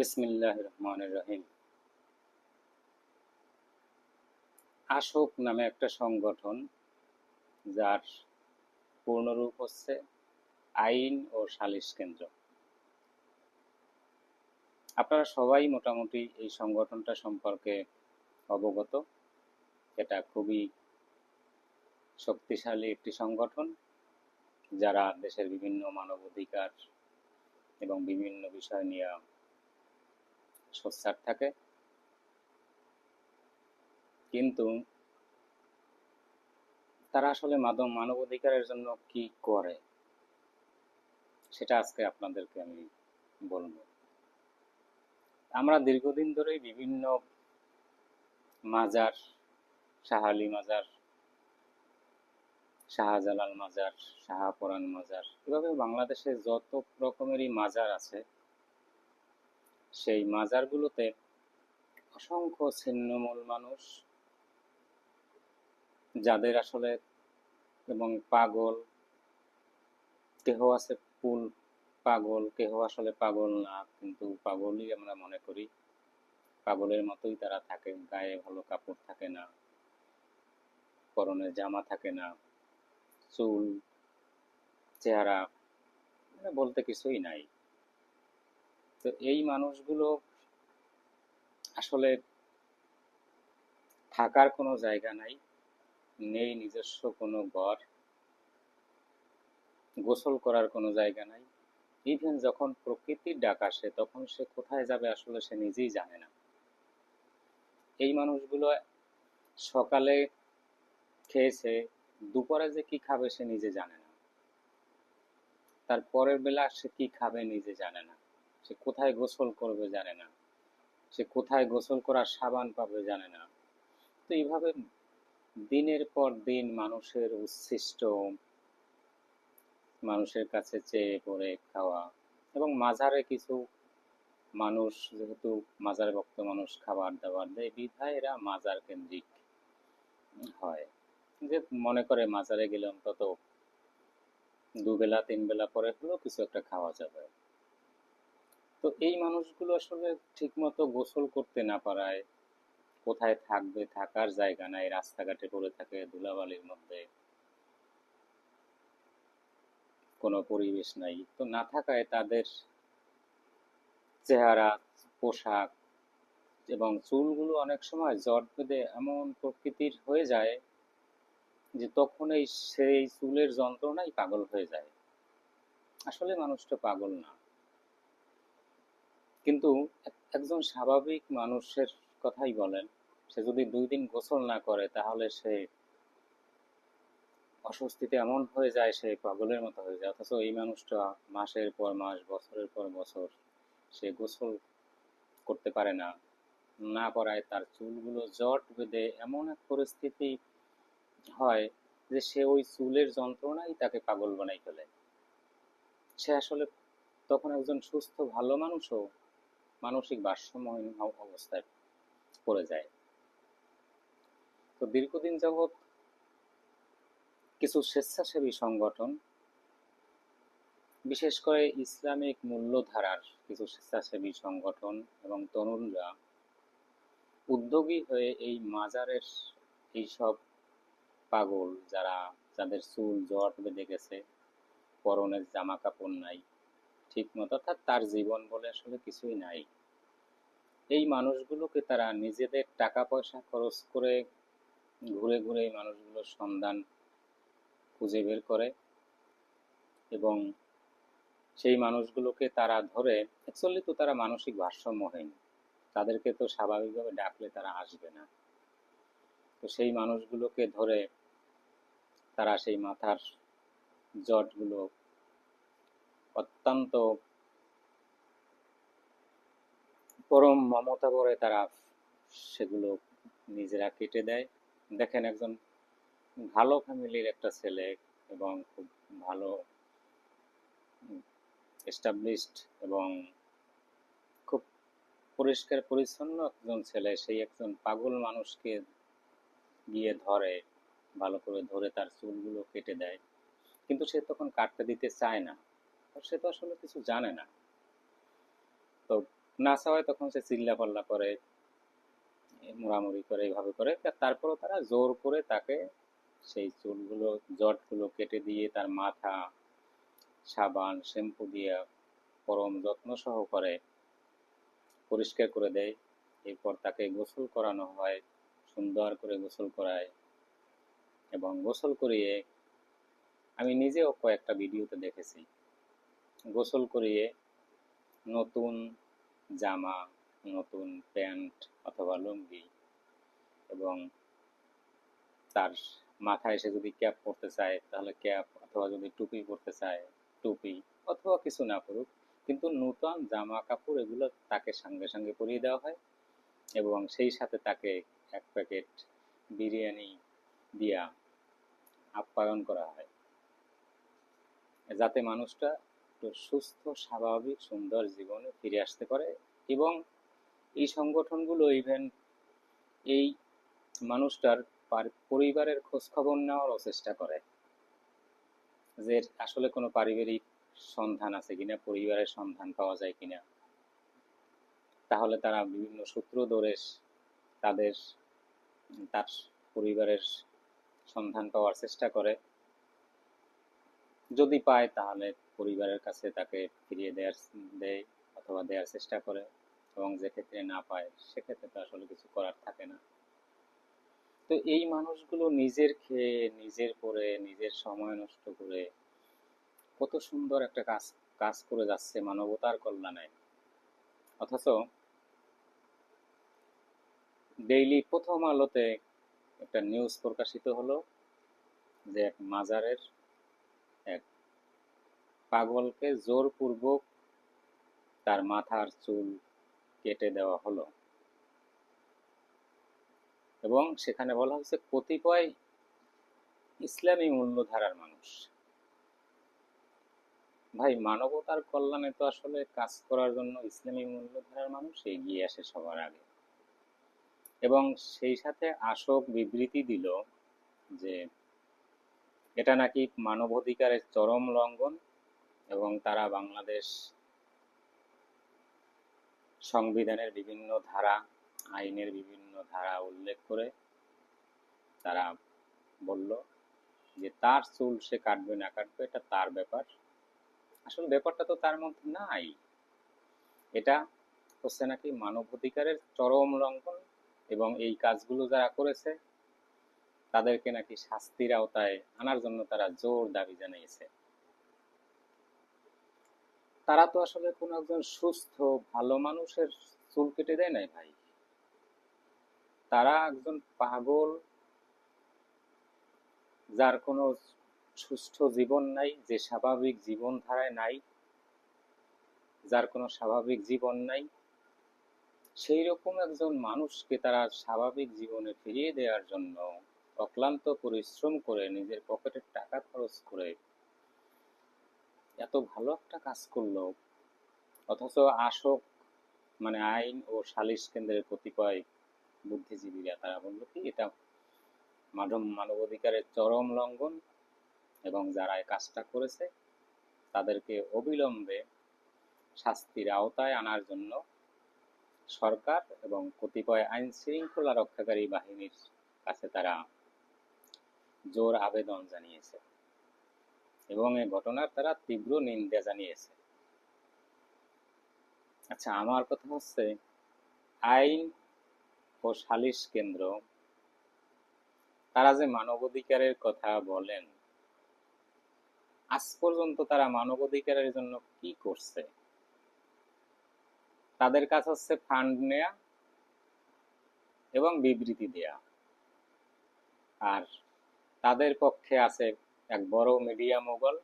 বিসমিল্লাহ রহমান রহিম আশোক নামে একটা সংগঠন, যার পূর্ণরূপ হচ্ছে আইন ও সালিশ কেন্দ্র। আপনারা সবাই মোটামুটি এই সংগঠনটা সম্পর্কে অবগত। এটা খুবই শক্তিশালী একটি সংগঠন, যারা দেশের বিভিন্ন মানবাধিকার এবং বিভিন্ন বিষয় নিয়ে সোচ্চার থাকে। কিন্তু তারা আসলে মাদক, মানবাধিকারের জন্য কি করে? সেটা আজকে আপনাদেরকে আমি বলব। আমরা দীর্ঘদিন ধরেই বিভিন্ন মাজার, শাহালি মাজার, শাহজালাল মাজার শাহপরান মাজার, এভাবে বাংলাদেশে যত রকমেরই মাজার আছে সেই মাজারগুলোতে অসংখ্য ছিন্নমূল মানুষ, যাদের আসলে এবং পাগল, কেহ আছে ফুল পাগল, কেহ আসলে পাগল না, কিন্তু পাগলই আমরা মনে করি। পাগলের মতোই তারা থাকে, গায়ে ভালো কাপড় থাকে না, পরনে জামা থাকে না, চুল, চেহারা মানে বলতে কিছুই নাই। তো এই মানুষগুলো আসলে থাকার কোনো জায়গা নাই, নেই নিজস্ব কোনো ঘর, গোসল করার কোনো জায়গা নাই। ইভেন যখন প্রকৃতির ডাক আসে, তখন সে কোথায় যাবে আসলে সে নিজেই জানে না। এই মানুষগুলো সকালে খেয়েছে, দুপুরে যে কি খাবে সে নিজে জানে না। তার পরের বেলা সে কি খাবে নিজে জানে না। সে কোথায় গোসল করবে জানে না। সে কোথায় গোসল করার সাবান পাবে জানে না। তো এইভাবে দিনের পর দিন মানুষের উচ্ছিষ্ট, মানুষের কাছে চেয়ে পড়ে খাওয়া এবং মাজারে কিছু মানুষ, যেহেতু মাজার ভক্ত মানুষ খাবার দাবার দেয় বিধায় এরা মাজার কেন্দ্রিক হয়। যে মনে করে মাজারে গেলে অন্তত দুবেলা তিন বেলা পরে হলেও কিছু একটা খাওয়া যাবে। তো এই মানুষগুলো আসলে ঠিকমতো গোসল করতে না পারায় কোথায় থাকবে, থাকার জায়গা নাই, রাস্তাঘাটে পড়ে থাকে ধুলাবালির মধ্যে। কোনো পরিবেশ নাই। তো না থাকায় তাদের চেহারা, পোশাক এবং চুলগুলো অনেক সময় জট বেঁধে এমন প্রকৃতির হয়ে যায় যে তখন এই সেই চুলের যন্ত্রণাই পাগল হয়ে যায়। আসলে মানুষটা পাগল না। কিন্তু একজন স্বাভাবিক মানুষের কথাই বলেন, সে যদি দুই দিন গোসল না করে তাহলে সে অস্বস্তিতে এমন হয়ে যায়, সে পাগলের মতো হয়ে যায়। অথচ এই মানুষটা মাসের পর মাস, বছরের পর বছর সে গোসল করতে পারে না না করায় তার চুলগুলো জট বেঁধে এমন এক পরিস্থিতি হয় যে সে ওই চুলের যন্ত্রণাই তাকে পাগল বানাই ফেলে। সে আসলে তখন একজন সুস্থ, ভালো মানুষও মানসিক ভারসাম্যহীন অবস্থায় পড়ে যায়। তো দীর্ঘদিন যাবৎ কিছু স্বেচ্ছাসেবী সংগঠন, বিশেষ করে ইসলামিক মূল্যধারার কিছু স্বেচ্ছাসেবী সংগঠন এবং তরুণরা উদ্যোগী হয়ে এই মাজারের এইসব পাগল যারা, যাদের চুল জট বেঁধে গেছে, পরনের জামা কাপড় নাই ঠিক মতো, অর্থাৎ তার জীবন বলে আসলে কিছুই নাই। এই মানুষগুলোকে তারা নিজেদের টাকা পয়সা খরচ করে ঘুরে ঘুরে এই মানুষগুলোর সন্ধান খুঁজে বের করে এবং সেই মানুষগুলোকে তারা ধরে অ্যাকচুয়ালি তো তারা মানসিক ভারসাম্যহীন। তাদেরকে তো স্বাভাবিকভাবে ডাকলে তারা আসবে না। তো সেই মানুষগুলোকে ধরে তারা সেই মাথার জটগুলো অত্যন্ত পরম মমতা করে তারা সেগুলো নিজেরা কেটে দেয়। দেখেন একজন ভালো ফ্যামিলির একটা ছেলে এবং খুব ভালো এস্টাবলিশড এবং খুব পরিষ্কার পরিচ্ছন্ন একজন ছেলে, সেই একজন পাগল মানুষকে গিয়ে ধরে, ভালো করে ধরে তার চুলগুলো কেটে দেয়। কিন্তু সে তখন কাটতে দিতে চায় না। সে তো আসলে কিছু জানে না। তো না চাওয়ায় তখন সে চিল্লা পাল্লা করে মোড়ামুড়ি করে, এইভাবে করে। তারপরও তারা জোর করে তাকে সেই চুলগুলো, জটগুলো কেটে দিয়ে তার মাথা, সাবান, শ্যাম্পু দিয়ে পরম যত্ন সহ করে পরিষ্কার করে দেয়। এরপর তাকে গোসল করানো হয়, সুন্দর করে গোসল করায় এবং গোসল করিয়ে আমি নিজেও কয়েকটা ভিডিওতে দেখেছি। গোসল করিয়ে নতুন জামা, নতুন প্যান্ট অথবা লুঙ্গি এবং তার মাথায় সে যদি ক্যাপ পরতে চায়, তাহলে ক্যাপ অথবা যদি টুপি পরতে চায়, টুপি অথবা কিছু না পড়ুক কিন্তু নূতন জামা কাপড় এগুলো তাকে সঙ্গে সঙ্গে পরিয়ে দেওয়া হয় এবং সেই সাথে তাকে এক প্যাকেট বিরিয়ানি দিয়া আপ্যায়ন করা হয়। যাতে মানুষটা একটু সুস্থ, স্বাভাবিক, সুন্দর জীবনে ফিরে আসতে পারে এবং এই সংগঠনগুলো ইভেন এই মানুষটার পরিবারের খোঁজ খবর নেওয়ারও চেষ্টা করে যে আসলে কোনো পারিবারিক সন্ধান আছে কিনা, পরিবারের সন্ধান পাওয়া যায় কিনা। তাহলে তারা বিভিন্ন সূত্র ধরে তাদের, তার পরিবারের সন্ধান পাওয়ার চেষ্টা করে। যদি পায়, তাহলে পরিবারের কাছে তাকে ফিরিয়ে দেওয়ার দেয় অথবা দেওয়ার চেষ্টা করে এবং যে ক্ষেত্রে না পায়, সেক্ষেত্রে তো আসলে কিছু করার থাকে না। তো এই মানুষগুলো নিজের খেয়ে, নিজের পরে, নিজের সময় নষ্ট করে কত সুন্দর একটা কাজ কাজ করে যাচ্ছে মানবতার কল্যাণে। অথচ ডেইলি প্রথম আলোতে একটা নিউজ প্রকাশিত হলো যে এক মাজারের পাগলকে জোরপূর্বক তার মাথার চুল কেটে দেওয়া হলো। এবং সেখানে বলা হয়েছে, কতিপয় ইসলামী মূল্যধারার মানুষ। ভাই, মানবতার কল্যাণে তো আসলে কাজ করার জন্য ইসলামী মূল্যধারার মানুষ এগিয়ে আসে সবার আগে। এবং সেই সাথে আশোক বিবৃতি দিল যে, এটা নাকি মানবাধিকারের চরম লঙ্ঘন এবং তারা বাংলাদেশ সংবিধানের বিভিন্ন ধারা, আইনের বিভিন্ন ধারা উল্লেখ করে তারা বলল যে তার চুল সে কাটবে না কাটবে, এটা তার ব্যাপার। আসলে ব্যাপারটা তো তার মধ্যে নাই। এটা হচ্ছে নাকি মানবাধিকারের চরম লঙ্ঘন এবং এই কাজগুলো যারা করেছে, তাদেরকে নাকি শাস্তির আওতায় আনার জন্য তারা জোর দাবি জানিয়েছে। তারা তো আসলে কোন একজন সুস্থ, ভালো মানুষের চুল কেটে দেয় নাই ভাই। তারা একজন পাগল, যার কোনো সুস্থ জীবন নাই, যে স্বাভাবিক জীবন ধারায় নাই, যার কোনো স্বাভাবিক জীবন নাই, সেই রকম একজন মানুষকে তারা স্বাভাবিক জীবনে ফিরিয়ে দেওয়ার জন্য অক্লান্ত পরিশ্রম করে, নিজের পকেটের টাকা খরচ করে এত ভালো একটা কাজ করল, অথচ আসক মানে আইন ও সালিশ কেন্দ্রের কতিপয় বুদ্ধিজীবীরা, তারা বলল কি, এটা মানব, মানবাধিকারের চরম লঙ্ঘন এবং যারা এই কাজটা করেছে, তাদেরকে অবিলম্বে শাস্তির আওতায় আনার জন্য সরকার এবং কতিপয় আইন শৃঙ্খলা রক্ষাকারী বাহিনীর কাছে তারা জোর আবেদন জানিয়েছে। এবং এই ঘটনার তারা তীব্র নিন্দা জানিয়েছে। আচ্ছা আমার কথা হচ্ছে, আইন ও সালিশ কেন্দ্র, তারা যে মানবাধিকারের কথা বলেন, আজ পর্যন্ত তারা মানবাধিকারের জন্য কি করছে? তাদের কাজ হচ্ছে ফান্ড নেয়া এবং বিবৃতি দেয়া। আর তাদের পক্ষে আছে এক বড় মিডিয়া মোগল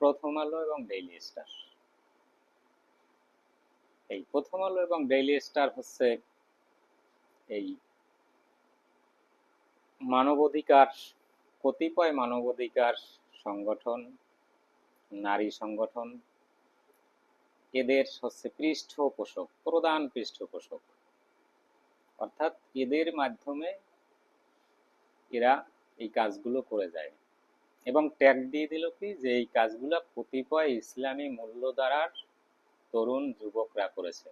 প্রথম আলো এবং ডেইলি স্টার এই প্রথম আলো এবং ডেইলি স্টার হচ্ছে এই মানবাধিকার, কতিপয় মানবাধিকার সংগঠন, নারী সংগঠন, এদের হচ্ছে পৃষ্ঠপোষক, প্রধান পৃষ্ঠপোষক। অর্থাৎ এদের মাধ্যমে এরা এই কাজগুলো করে যায়। এবং ট্যাগ দিয়ে দিল কি যে এই কাজগুলো কতিপয় ইসলামী মূল্য দ্বারার তরুণ যুবকরা করেছে।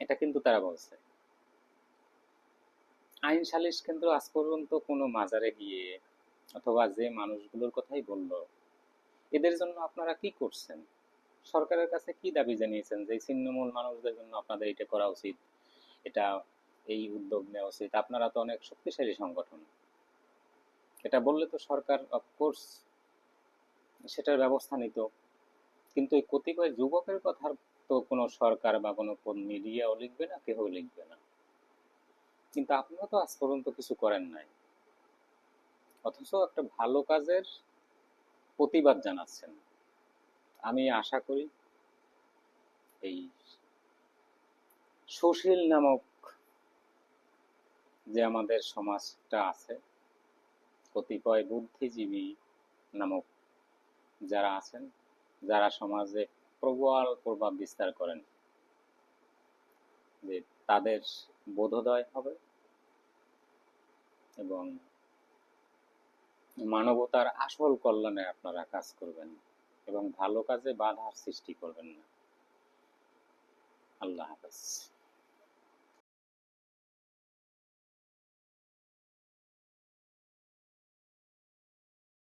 এটা কিন্তু তারা বলছে। আইন সালিশ কেন্দ্র আজ পর্যন্ত কোনো মাজারে গিয়ে অথবা যে মানুষগুলোর কথাই বলল, এদের জন্য আপনারা কি করছেন? সরকারের কাছে কি দাবি জানিয়েছেন যে ছিন্নমূল মানুষদের জন্য আপনাদের এটা করা উচিত? এটা এই উদ্যোগ নেওয়া উচিত। আপনারা তো অনেক শক্তিশালী সংগঠন। এটা বললে তো সরকার অফকোর্স সেটার ব্যবস্থা নিত। কিন্তু এই কতিপয় যুবকের কথার তো কোনো সরকার বা কোনো মিডিয়াও লিখবে না কেউ লিখবে না। কিন্তু আপনারা তো আজ পর্যন্ত কিছু করেন নাই। অথচ একটা ভালো কাজের প্রতিবাদ জানাচ্ছেন। আমি আশা করি এই সুশীল নামক যে আমাদের সমাজটা আছে, কতিপয় বুদ্ধিজীবী নামক যারা আছেন, যারা সমাজে প্রবল প্রভাব বিস্তার করেন, যে তাদের বোধোদয় হবে এবং মানবতার আসল কল্যাণে আপনারা কাজ করবেন এবং ভালো কাজে বাধার সৃষ্টি করবেন না। আল্লাহ হাফেজ।